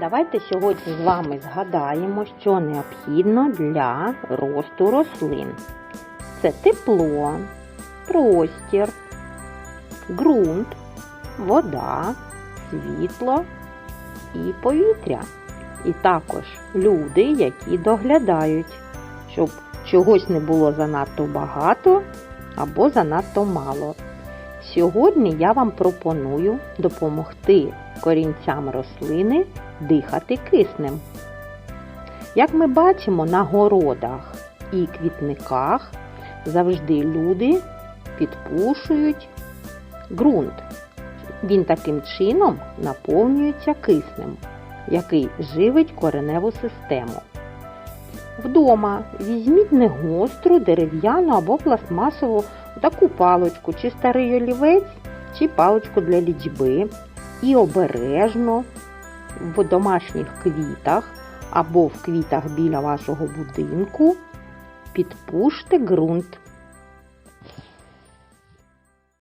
Давайте сьогодні з вами згадаємо, що необхідно для росту рослин. Це тепло, простір, ґрунт, вода, світло і повітря. І також люди, які доглядають, щоб чогось не було занадто багато або занадто мало. Сьогодні я вам пропоную допомогти корінцям рослини дихати киснем. Як ми бачимо на городах і квітниках завжди люди підпушують ґрунт. Він таким чином наповнюється киснем, який живить кореневу систему. Вдома візьміть не гостру, дерев'яну або пластмасову таку палочку, чи старий олівець, чи палочку для лічби. І обережно в домашніх квітах або в квітах біля вашого будинку підпуште ґрунт